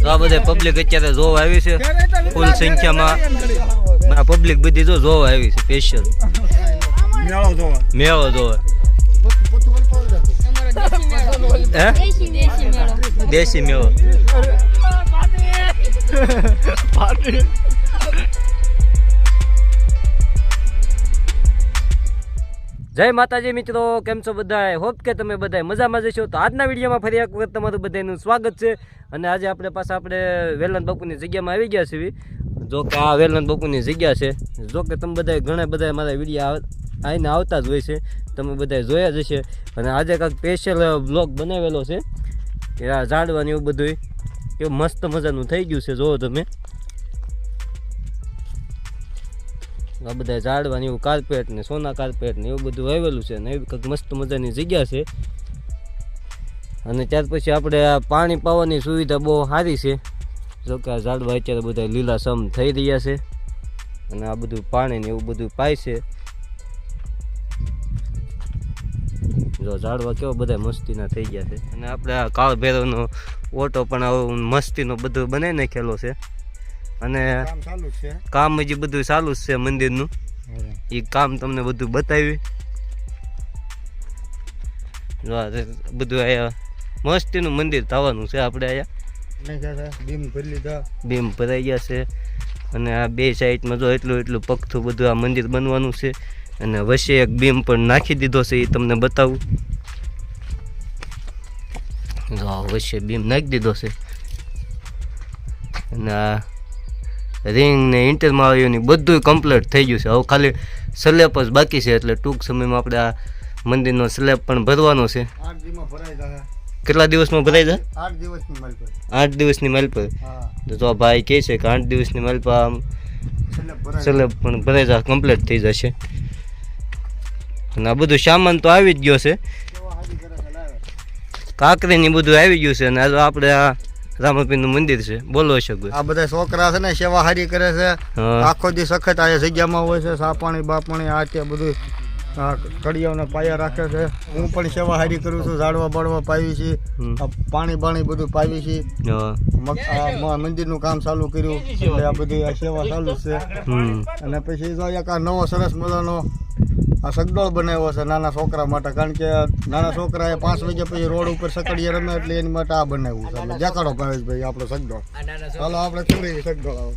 તો આ બધા પબ્લિક અત્યારે જોવા આવી છે. ફૂલ સંખ્યામાં આ પબ્લિક બધી જો જોવા આવી છે સ્પેશિયલ મેળો જોવા. દેશી દેશી મેળો. દેશી જય માતાજી મિત્રો, કેમ છો બધા હોપ કે તમે બધા મજામાં જશો તો આજના વિડીયોમાં ફરી એક વખત તમારું બધાનું સ્વાગત છે. અને આજે આપણે પાછા આપણે વેલન બાપુની જગ્યામાં આવી ગયા છીએ. જો કે આ વેલન બાપુની જગ્યા છે. જો કે તમે બધા ઘણા બધા મારા વીડિયો આવીને આવતા જ હોય છે. તમે બધા જોયા જ હશે. અને આજે કાંઈક સ્પેશિયલ બ્લોગ બનાવેલો છે. એ આ ઝાડવાનું એવું બધું એવું મસ્ત મજાનું થઈ ગયું છે, જોવો તમે. આ બધા ઝાડવાની એવું કાર્પેટ ને સોના કાર્પેટ ને એવું બધું વાવેલું છે ને એવી કંઈક મસ્ત મજાની જગ્યા છે. અને ત્યાર પછી આપણે આ પાણી પાવાની સુવિધા બહુ સારી છે. જો કે આ ઝાડવા અત્યારે બધા લીલાસમ થઈ રહ્યા છે અને આ બધું પાણી ને એવું બધું પાય છે. જો ઝાડવા કેવા બધા મસ્તીના થઈ ગયા છે. અને આપણે આ કાળ ભૈરવનો ઓટો પણ આવો મસ્તીનો બધું બનાવી નાખેલો છે. અને કામ હજી બધું ચાલુ જ છે મંદિરનું. એ કામ તમને બધું બતાવ્યું. બધું અહીંયા મસ્તીનું મંદિર થવાનું છે આપણે અહીંયા બીમ ભરી લીધા. બીમ ભરાઈ ગયા છે. અને આ બે સાઈડમાં જો એટલું એટલું પગથું બધું આ મંદિર બનવાનું છે. અને વચ્ચે એક બીમ પણ નાખી દીધો છે એ તમને બતાવું. જો વચ્ચે બીમ નાખી દીધો છે. અને આ રિંગ ને ઇન્ટરમાં બધું કમ્પ્લીટ થઈ ગયું છે. હવે ખાલી સ્લેપ જ બાકી છે એટલે ટૂંક સમયમાં આપણે આ મંદિરનો સ્લેબ પણ ભરવાનો છે. કેટલા દિવસમાં ભરાઈ જાય? આઠ દિવસની માલ પર. તો આ ભાઈ કહે છે કે આઠ દિવસની માઇલ પર આમ સ્લેબ પણ ભરાઈ જાય કમ્પ્લીટ થઈ જશે. અને આ બધું સામાન તો આવી જ ગયો છે. કેવા હાજી કરે છે લાવે કાંકરી ને બધું આવી ગયું છે અને આપણે આ રામાપીરનું મંદિર છે. બોલો અશોકભાઈ. આ બધા છોકરા છે ને સેવા હારી કરે છે. આખો દી સખત આ જગ્યામાં હોય છે સાપાણી બાપાણી આ તે બધું કડિયાઓના પાયા રાખે છે. હું પણ સેવા હારી કરું છું ઝાડવા બાળવા પાવી છે પાણી બાણી બધું પાવી છે. હા. મગ- આ મ- મંદિરનું કામ ચાલુ કર્યું એટલે આ બધી સેવા ચાલુ છે. અને પછી નવો સરસ મજાનો આ સગડોળ બનાવ્યો છે નાના છોકરા માટે કારણ કે નાના છોકરાએ પાંચ વાગ્યા પછી રોડ ઉપર સકડીએ રમે એટલે એની માટે આ બનાવ્યું છે. એટલે દેખાડો ભાવેશભાઈ આપણો સગડોળ. ચાલો આપણે પૂરી સગડોળ આવો.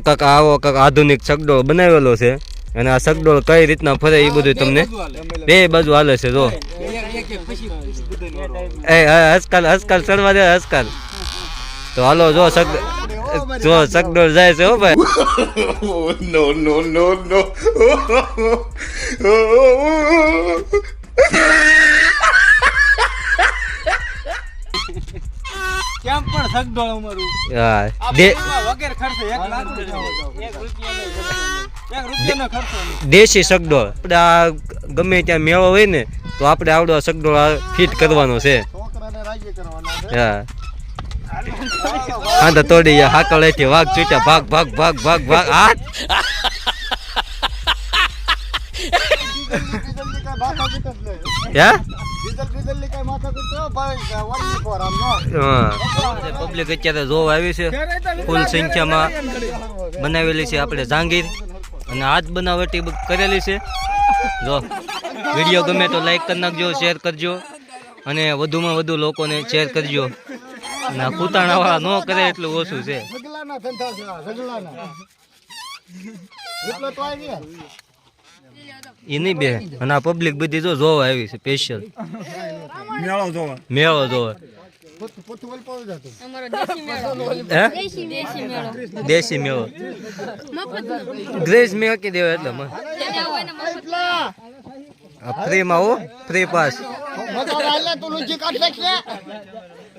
કાક આવો કાક આધુનિક સગડોળ બનાવેલો છે. અને આ સગડોળ કઈ રીતના ફરે એ બધું તમને? બે બાજુ હાલે છે જો. એ હા, આજકાલ હસકાલ ચડવા દે આજકાલ. તો હાલો જો સગ જો સગડોળ જાય છે હો ભાઈ. કેમ પણ સગડોળ અમારું. હા. વગેરે ખર્ચે એક લાખ રૂપિયાનો ખર્ચો દેશી સગડોળ. આપણે આ ગમે ત્યાં મેળો હોય ને તો આપણે આવડો સગડોળ આ ફિટ કરવાનો છે. છોકરાને રાજી કરવાના છે. હા. હા તો તોડી હાકળ હેઠી વાઘ ચૂટ્યા ભાગ ભાગ ભાગ ભાગ ભાગ આ પબ્લિક અત્યારે જોવા આવી છે. ફૂલ સંખ્યામાં બનાવેલી છે આપણે જાંગીર. અને હાથ બનાવટી કરેલી છે. જો વીડિયો ગમે તો લાઈક કરી નાખજો શેર કરજો. અને વધુમાં વધુ લોકોને શેર કરજો. અને આ કૂતાણાવાળા ન કરે એટલું ઓછું છે. સગલાના ધંધા છે સગલાના. એટલો તો આવી એ નહીં બે. અને આ પબ્લિક બધી જો જોવા આવી છે સ્પેશિયલ મેળો જોવા. મેળો જોવા. પોતું પોતું વળી પાવી જતું. અમારો દેશી મેળો. ગ્રેસ મેળ. કી દેવા એટલે મને. ને ફ્રી પાસ મજા આવે તું કાઢ નાખશે.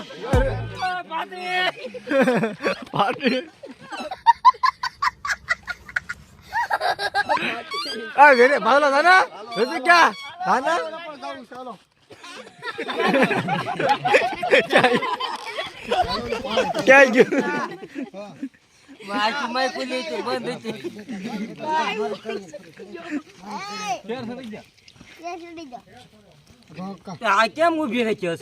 નીકળો આ ઘરે ભાવલો દાદા રજુ ક્યાં દાદા ક્યાં ગયું માય માય ખુલી હતી બંધ હતી આ કેમ ઊભી રહી આ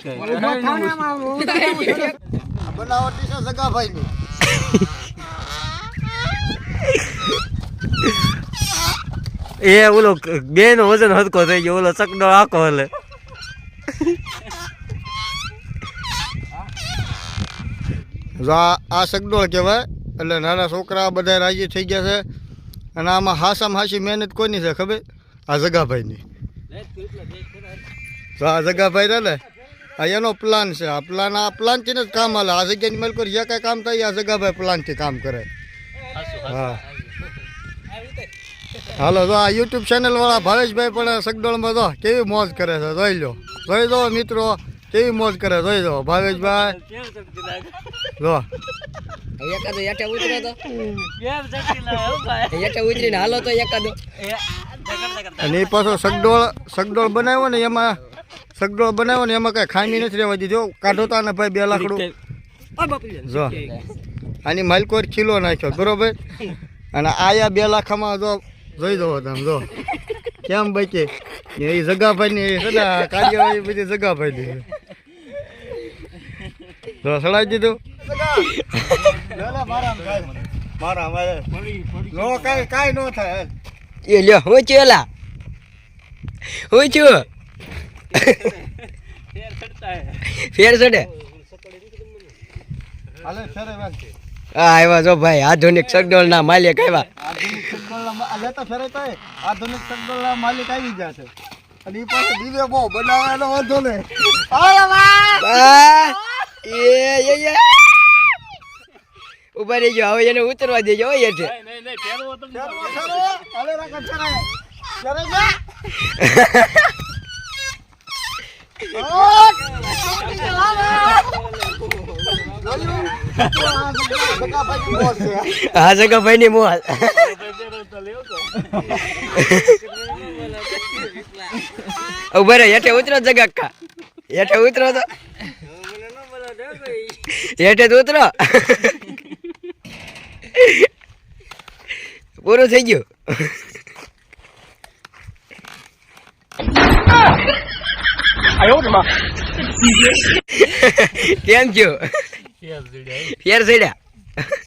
બનાવટી છે સગાભાઈની. એ ઓલો બે નો વજન હદકો થઈ ગયો ઓલો ચકડો આખો હલે. આ સગડોળ કહેવાય એટલે નાના છોકરા બધા રાજી થઈ ગયા છે. અને આમાં હાસામાં હાસી મહેનત કોઈની છે ખબર? આ જગાભાઈની તો આ જગાભાઈ રહે ને આ એનો પ્લાન છે. આ પ્લાન આ પ્લાનથી જ કામ હાલે. આ જગ્યાની માલ પર જે કાંઈ કામ થાય આ જગાભાઈ પ્લાનથી કામ કરે. હા. હાલો તો આ યુટ્યુબ ચેનલવાળા ભાવેશભાઈ પણ સગડોળમાં તો કેવી મોજ કરે છે જોઈ લો જોઈ દો મિત્રો કેવી મોજ કરે જોઈ દો ભાવેશભાઈ જો. એકાદો યાટે ઉતરે તો. યાટે ઉતરીને હાલો તો એકાદો. અને એ પાછો સગડોળ સગડોળ બનાવ્યો ને એમાં સગડોળ બનાવ્યો ને એમાં કઈ ખામી નથી રહેવા દીધો કાઢો તા ને ભાઈ બે લાકડું. જો. આની માલકોર ખીલો નાખ્યો બરોબર? અને આયા બે લાખામાં જો જોઈ દો તમે જો. કેમ બચે? એ જગાભાઈની સદા કાર્યવાહી બધી જગાભાઈની જો સડાવી દીધું? મારા મારા કાંઈ કાંઈ ન થાય. એ લ્યો હું છું એલા. હું છું. ફેર ચડે? હાલે ફેરે વાત આવ્યા જો ભાઈ. આધુનિક સગડોળ ના માલિક આવ્યા. આધુનિક સગડોળના આ લેતા ફેરે તો આધુનિક સગડોળના માલિક આવી ગયા છે. અને પાસે દિવ્ય બહુ બનાવવાનો વાંધો ને એ એ એ! ઊભા રહી ગયો. હવે એને ઉતરવા દેજો હોય હા જગા ભાઈ ની મોલ ઊભા રહે, હેઠે ઉતરો જગા હેઠે ઉતરો તો. હેઠે તો ઉતરો. પૂરું થઈ ગયું. કેમ થયું ફેર ચડ્યા